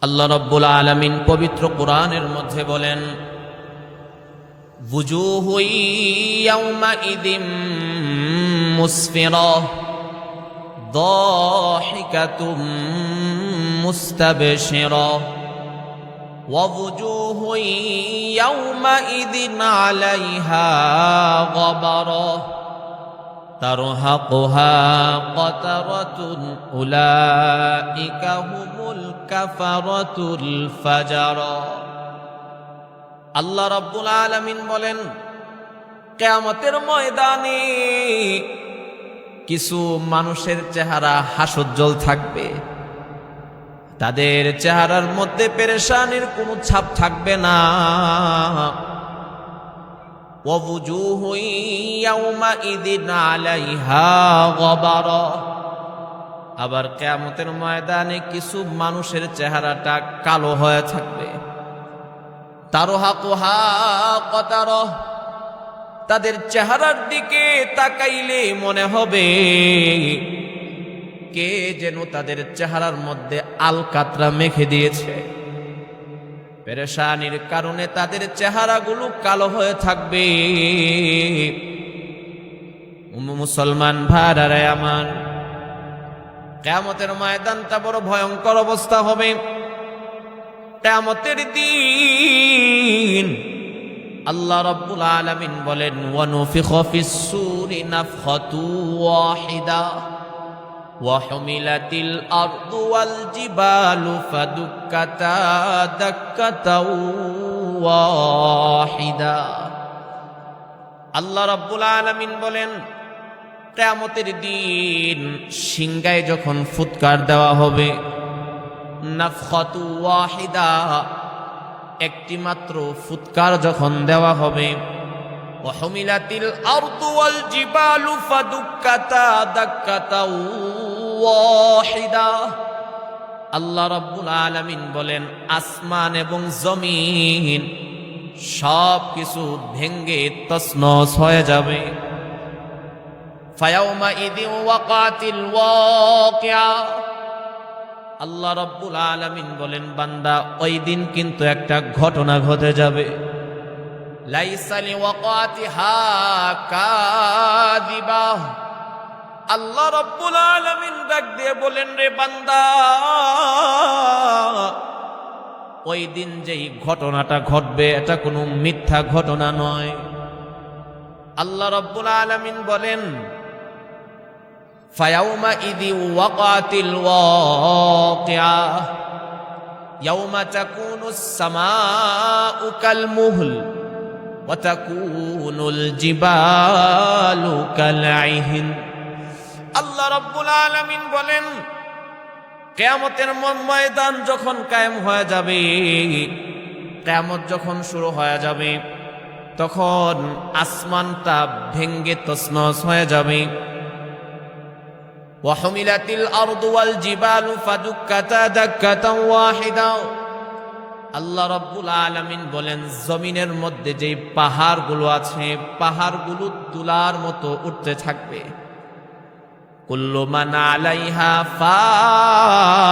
আল্লাহ রব্বুল আলমিন পবিত্র কোরআনের মধ্যে বলেন وجوه يومئذ مسفرة ضاحكة مستبشرة ووجوه يومئذ عليها غبرة ترهقها قترة أولئك هم الكفرة الفجرة আল্লাহ রব্বুল আলমিন বলেন কেয়ামতের ময়দানে কিছু মানুষের চেহারা হাসজ্জ্বল থাকবে তাদের চেহারার মধ্যে পেরেশানির কোনো ছাপ থাকবে না ووجوه يومئذ عليها غبرة আবার কেয়ামতের ময়দানে কিছু মানুষের চেহারাটা কালো হয়ে থাকবে। তারোহা কোহা কতার তাদের চেহারার দিকে তাকাইলে মনে হবে, কে যেন তাদের চেহারার মধ্যে আলকাতরা মেখে দিয়েছে। পেরেশানির কারণে তাদের চেহারাগুলো কালো হয়ে থাকবে। মুসলমান ভাড়ারে আমার কেমতের ময়দানটা বড় ভয়ঙ্কর অবস্থা হবে কেমতের দিন আল্লাহ রব্বুল আলামিন বলেন ওয়ানুফিখা ফিস সূরি নাফখাতু ওয়াহিদা وحملت الأرض والجبال فدكتا دكة واحدة আল্লাহ রব্বুল আলামিন বলেন কেয়ামতের দিন সিংগায় যখন ফুৎকার দেওয়া হবে, নাফখাতু ওয়াহিদা, একটি মাত্র ফুৎকার যখন দেওয়া হবে, ওহমিলাতিল আরদু ওয়াল জিবালু ফাদুকাতা দাক্কাতা ওয়াহিদা। আল্লাহ রাব্বুল আলামিন বলেন, আসমান এবং জমিন সব কিছু ভেঙ্গে তসনস হয়ে যাবে। ইদিন ওয়াকাতিল ওয়াকিয়া আল্লাহ রব্বুল আলামিন বলেন, বান্দা, ওই দিন কিন্তু একটা ঘটনা ঘটে যাবে। লাইসালি ওয়াকাতিহা কাযিবা। আল্লাহ রব্বুল আলামিন ডাক দিয়ে বলেন, রে বান্দা, ওই দিন যেই ঘটনাটা ঘটবে, এটা কোনো মিথ্যা ঘটনা নয়। আল্লাহ রব্বুল আলামিন বলেন فيومئذ وقعت الواقعة يوم تكون السماء كالمهل وتكون الجبال كالعهن আল্লাহ রব্বুল আলামিন বলেন কেয়ামতের ম- ময়দান যখন কায়েম হয়ে যাবে কেয়ামত যখন শুরু হয়ে যাবে তখন আসমানটা ভেঙ্গে তসনস হয়ে যাবে وحملت الأرض والجبال فدكتا دكة واحدة আল্লাহ রব্বুল আলামিন বলেন জমিনের মধ্যে যে পাহাড়গুলো আছে পাহাড়গুলো তুলার মতো উঠতে থাকবে কুল্লু মান আলাইহা ফান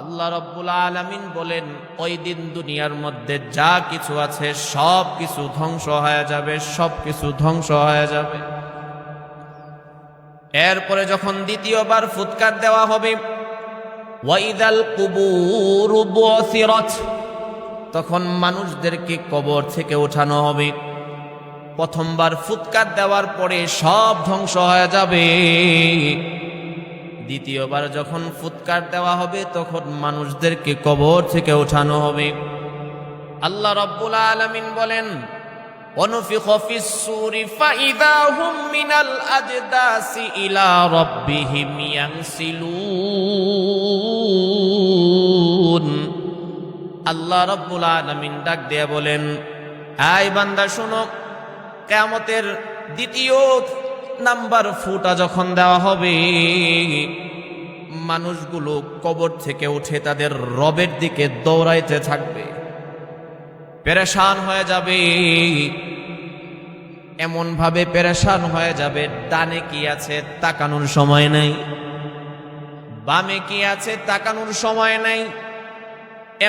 আল্লাহ রব্বুল আলামিন বলেন ওই দিন দুনিয়ার মধ্যে যা কিছু আছে সব কিছু ধ্বংস হয়ে যাবে সব কিছু ধ্বংস হয়ে যাবে এরপরে যখন দ্বিতীয়বার ফুৎকার দেওয়া হবে, ওয়াইদাল কুবুর তখন মানুষদেরকে কবর থেকে ওঠানো হবে। প্রথমবার ফুৎকার দেওয়ার পরে সব ধ্বংস হয়ে যাবে। দ্বিতীয়বার যখন ফুৎকার দেওয়া হবে, তখন মানুষদেরকে কবর থেকে ওঠানো হবে। আল্লাহ রব্বুল আলামিন বলেন ونفخ في السور فإذا هم من الأجداث إلى ربهم ينسلون আল্লাহ রব্বুল আলামিন ডাক দিয়ে বলেন আয় বান্দা শোনো কেয়ামতের দ্বিতীয় নাম্বার ফুটা যখন দেওয়া হবে মানুষগুলো কবর থেকে উঠে তাদের রবের দিকে দৌড়াইতে থাকবে পেরেশান হয়ে যাবে। এমন ভাবে পেরেশান হয়ে যাবে, ডানে কি আছে তাকানোর সময় নেই, বামে কি আছে তাকানোর সময় নাই।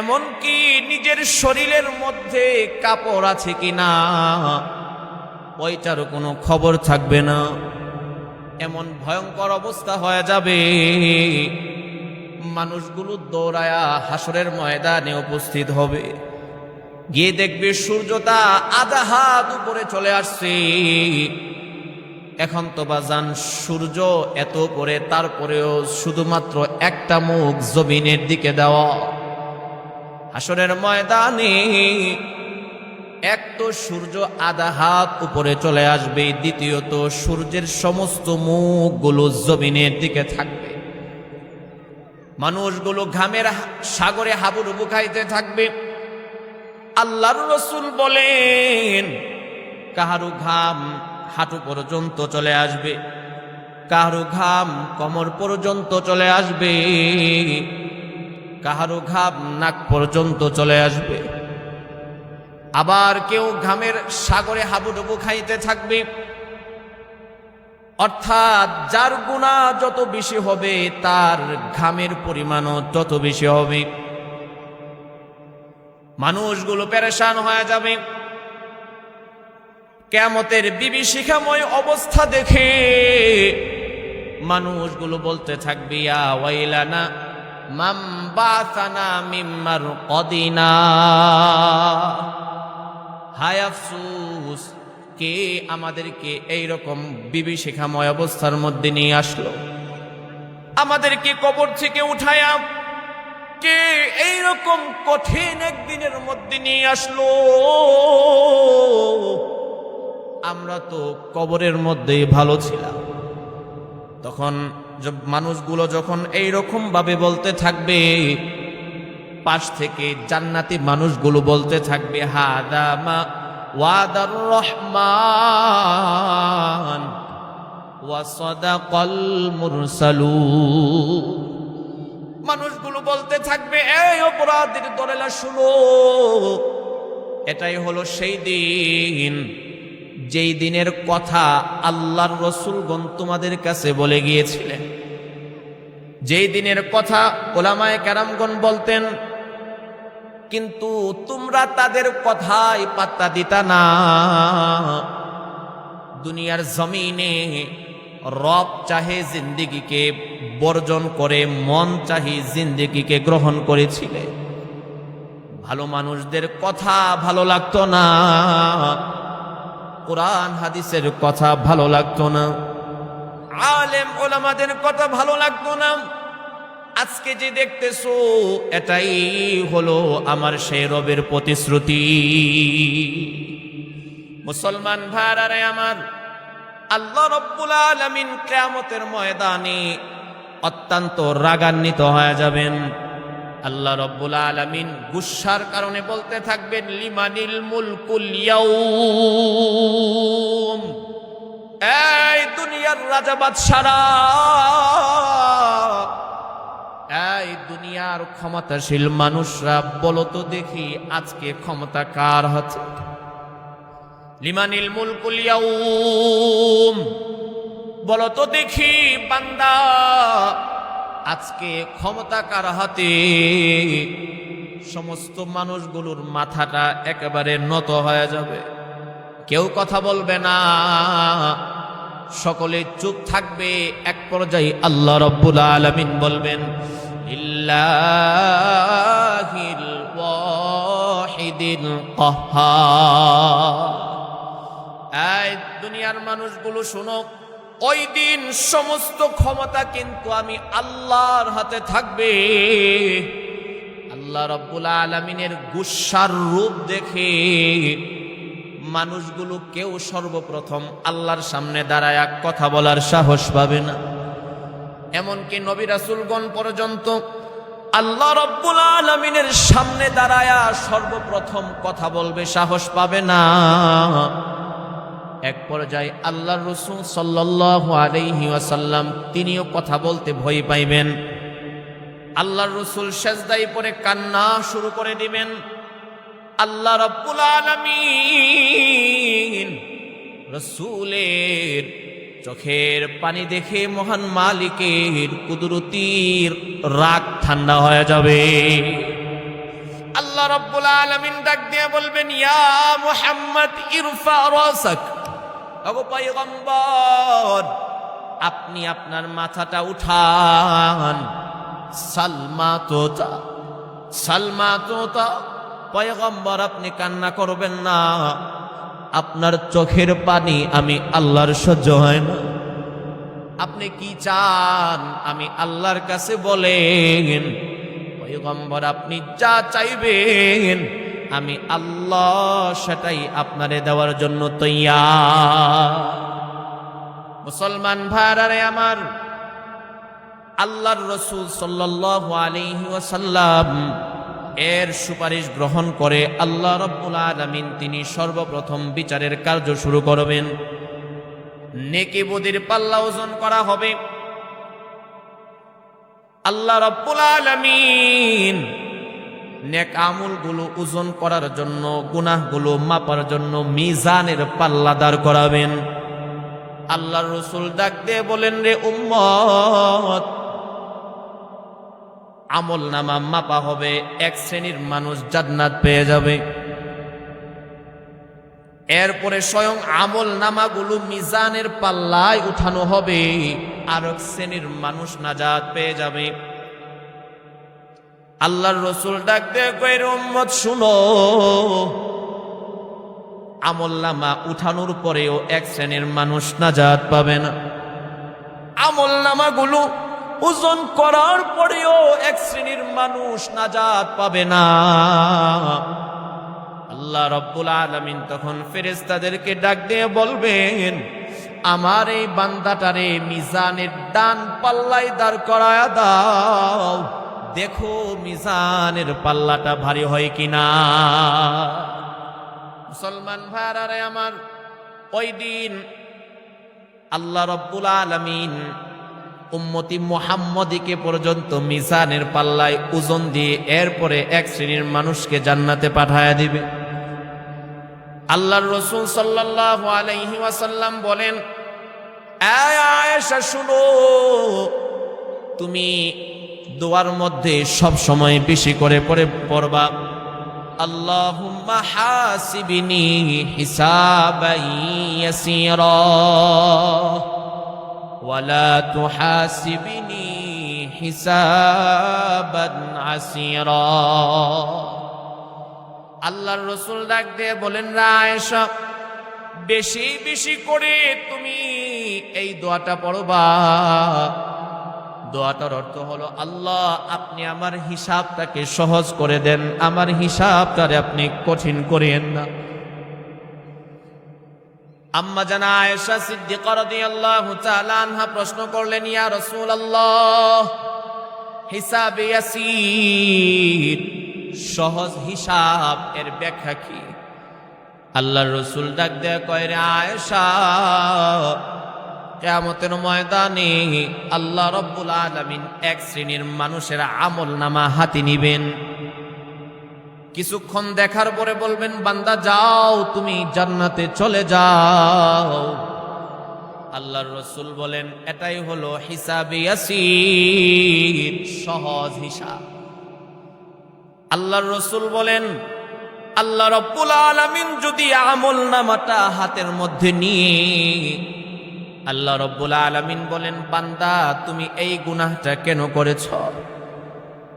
এমনকি নিজের শরীরের মধ্যে কাপড় আছে কি না, ওইটারও কোনো খবর থাকবে না। এমন ভয়ঙ্কর অবস্থা হয়ে যাবে। মানুষগুলো দৌড়ায়া হাসরের ময়দানে উপস্থিত হবে। গিয়ে দেখবে সূর্যটা আধা হাত উপরে চলে আসছে। এখন তো বাজান সূর্য এত করে তারপরেও শুধুমাত্র একটা মুখ জমিনের দিকে দেওয়া। হাসরের ময়দানে এক তো সূর্য আধা হাত উপরে চলে আসবে, দ্বিতীয়ত সূর্যের সমস্ত মুখগুলো জমিনের দিকে থাকবে। মানুষগুলো ঘামের সাগরে হাবুডুবু খাইতে থাকবে। আল্লাহর রসুল বলেন, কাহারু ঘাম হাঁটু পর্যন্ত চলে আসবে, কাহারু ঘাম কমর পর্যন্ত চলে আসবে, কাহারু ঘাম নাক পর্যন্ত চলে আসবে। আবার কেউ ঘামের সাগরে হাবুডুবু খাইতে থাকবে, অর্থাৎ যার গুণা যত বেশি হবে, তার ঘামের পরিমাণও তত বেশি হবে। মানুষগুলো পেরেশান হয়ে যাবে। কেমতের বিভীষিকাময় অবস্থা দেখে মানুষগুলো বলতে থাকবে ওয়াইলানা মিম্মার কে আমাদেরকে এইরকম বিভীষিকাময় অবস্থার মধ্যে নিয়ে আসলো? আমাদেরকে কবর থেকে উঠায়া কে এইরকম কঠিন একদিনের মধ্যে নিয়ে আসলো। আমরা তো কবরের মধ্যেই ভালো ছিলাম। তখন মানুষগুলো যখন এই রকম ভাবে বলতে থাকবে, পাশ থেকে জান্নাতি মানুষগুলো বলতে থাকবে হাদামা ওয়াদার রহমান ওয়াসাদাকাল মুরসালুন। মানুষগুলো বলতে থাকবে, এই অপরাধীর দরেলা শুনো। এটাই হলো সেই দিন। যেই দিনের কথা আল্লাহর রসুলগণ তোমাদের কাছে বলে গিয়েছিলেন। যেই দিনের কথা ওলামায় ক্যারামগণ বলতেন, কিন্তু তোমরা তাদের কথাই পাত্তা দিতা না। দুনিয়ার জমিনে রব চাহে জিন্দিগিকে বর্জন করে, মন চাহি জিন্দিগিকে গ্রহণ করেছিলে। ভালো মানুষদের কথা ভালো লাগতো না। কোরআন হাদিসের কথা ভালো লাগতো না। আলেম ওলামাদের কথা ভালো লাগতো না। আজকে যে দেখতেছো, এটাই হলো আমার সেই রবের প্রতিশ্রুতি। মুসলমান ভাইরারে আমার আল্লাহ রব্বুল আলমিন কেয়ামতের ময়দানে অত্যন্ত রাগান্বিত হয়ে যাবেন। আল্লাহ রব্বুল আলমিন গুসার কারণে বলতে থাকবেন, লিমানিল মুলকুল এই দুনিয়ার রাজা বাদশারা, এই দুনিয়ার ক্ষমতাশীল মানুষরা বলতো দেখি আজকে ক্ষমতা কার হাতে? লিমানিল মুলকুল ইয়াউম। বলো তো দেখি, বান্দা, আজকে ক্ষমতা কার হাতে? সমস্ত মানুষগুলোর মাথাটা একেবারে নত হয়ে যাবে। কেউ কথা বলবে না। সকলে চুপ থাকবে। এক পর্যায়ে আল্লাহ রব্বুল আলমিন বলবেন, ইল্লাহিল ওয়াহিদিল কাহ্হার এই দুনিয়ার মানুষগুলো শুনো, ওই দিন সমস্ত ক্ষমতা কিন্তু আমি আল্লাহর হাতে থাকবে। আল্লাহ রব্বুল আলমিনের গুসার রূপ দেখে মানুষগুলো কেউ সর্বপ্রথম আল্লাহর সামনে দাঁড়ায় কথা বলার সাহস পাবে না। এমনকি নবী রাসুলগণ পর্যন্ত আল্লাহ রব্বুল আলমিনের সামনে দাঁড়ায়া সর্বপ্রথম কথা বলবে সাহস পাবে না। এক পর্যায়ে আল্লাহর রসুল সাল্লাহ আলাইহি ওয়াসাল্লাম তিনিও কথা বলতে ভয় পাইবেন। আল্লাহর রসুল সেজদাই পরে কান্না শুরু করে দিবেন। আল্লাহ রব্বুল আলমিন রসুলের চোখের পানি দেখে মহান মালিকের কুদরতির রাগ ঠান্ডা হয়ে যাবে। আল্লাহ রব্বুল আলমিন ডাক দিয়ে বলবেন, ইয়া মোহাম্মদ, ইরফা রাসাক। আপনি আপনার মাথাটা উঠান। সালমা তোতা সালমা তোতা, পয়গম্বর, আপনি কান্না করবেন না। আপনার চোখের পানি আমি আল্লাহর সহ্য হয় না। আপনি কি চান আমি আল্লাহর কাছে বলেন? পয়গম্বর, আপনি যা চাইবেন আমি আল্লাহ সেটাই আপনারে দেওয়ার জন্য তৈয়া মুসলমান ভাইরারে আমার, আল্লাহর রসুল ওয়াসাল্লাম এর সুপারিশ গ্রহণ করে আল্লাহ রব্বুল আলামিন তিনি সর্বপ্রথম বিচারের কার্য শুরু করবেন। নেকি বদির পাল্লা ওজন করা হবে। আল্লাহ রব্বুল আলামিন নেক আমলগুলো ওজন করার জন্য, গুনাহগুলো মাপার জন্য মিজানের পাল্লা দাঁড় করাবেন। আল্লাহ রসুল ডাক দিয়ে বলেন, রে উম্মত আমল নামা মাপা হবে, এক শ্রেণির মানুষ জান্নাত পেয়ে যাবে। এরপরে স্বয়ং আমল নামাগুলো মিজানের পাল্লায় উঠানো হবে আর এক শ্রেণির মানুষ নাজাত পেয়ে যাবে। আল্লাহর রসুল ডাক দিয়ে কইর উম্মত, শুনো। আমল নামা উঠানোর পরেও এক শ্রেণির মানুষ নাজাত পাবে না। আমল নামাগুলো ওজন করার পরেও এক শ্রেণির মানুষ নাজাত পাবে না। আল্লাহ রব্বুল আলমিন তখন ফেরেস্তাদেরকে ডাক দিয়ে বলবেন, আমার এই বান্দাটারে মিজানের ডান পাল্লাই দাঁড় করায় দাও। দেখো মিজানের পাল্লাটা ভারী হয় কিনা। মুসলমান ভাইয়ারে আমার, ওই দিন আল্লাহ রব্বুল আলমিন উম্মতি মোহাম্মদীকে পর্যন্ত মিজানের পাল্লায় ওজন দিয়ে এরপরে এক শ্রেণির মানুষকে জান্নাতে পাঠায় দিবে। আল্লাহর রসুল সাল্লাল্লাহু আলাইহি ওয়াসাল্লাম বলেন "এই আয়েশা, শুনো, তুমি দোয়ার মধ্যে সব সময় বেশি করে পরে পড়বা। ওয়ালা আল্লাহর রসুল ডাক দিয়ে বলেন রায় সব বেশি বেশি করে তুমি এই দোয়াটা পড়বা। দোয়াটার অর্থ হলো, আল্লাহ, আপনি আমার হিসাবটাকে সহজ করে দেন, আমার হিসাবটারে আপনি কঠিন করিয়েন না। আম্মা জানা আয়েশা সিদ্দিকা রাদিয়াল্লাহু তাআলা আনহা প্রশ্ন করলেন, ইয়া রাসূলুল্লাহ, হিসাব ইয়াসির সহজ হিসাব এর ব্যাখ্যা কি? আল্লাহর রসুল ডাক দেয়া কয়, রে আয়েশা কেয়ামতের ময়দানে আল্লাহ রব্বুল আলামিন এক শ্রেণির মানুষের আমল নামা হাতি নিবেন। কিছুক্ষণ দেখার পরে বলবেন, বান্দা যাও, তুমি জান্নাতে চলে যাও। আল্লাহর রসুল বলেন, এটাই হলো হিসাবে সহজ হিসাব। আল্লাহর রসুল বলেন, আল্লাহ রব্বুল আলামিন যদি আমল নামাটা হাতের মধ্যে নিয়ে আল্লাহ রব্বুল আলামিন বলেন, বান্দা, তুমি এই গুনাহটা কেন করেছ?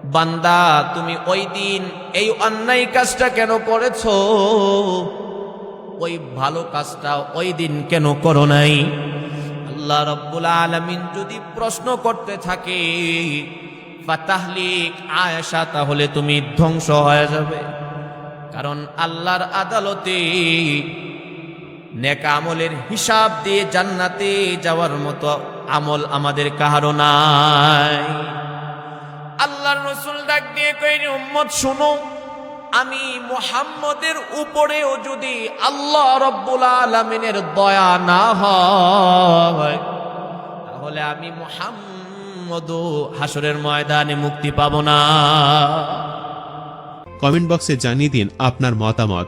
বান্দা, তুমি ওই দিন এই অন্যায় কাজটা কেন করেছ? ওই ভালো কাজটা ওই দিন কেন করো নাই? আল্লাহ রব্বুল আলমিন যদি প্রশ্ন করতে থাকে বা তাহলিক আয়েশা, তাহলে তুমি ধ্বংস হয়ে যাবে। কারণ আল্লাহর আদালতে নেক আমলের হিসাব দিয়ে জান্নাতে যাওয়ার মতো আমল আমাদের কাহারও নাই। আল্লাহর রসুল ডাক দিয়ে কইনি উম্মত, শুনো, আমি মোহাম্মদের উপরেও যদি আল্লাহ রব্বুল আলমিনের দয়া না হয়, তাহলে আমি মুহাম্মদও হাসরের ময়দানে মুক্তি পাব না। কমেন্ট বক্সে জানিয়ে দিন আপনার মতামত।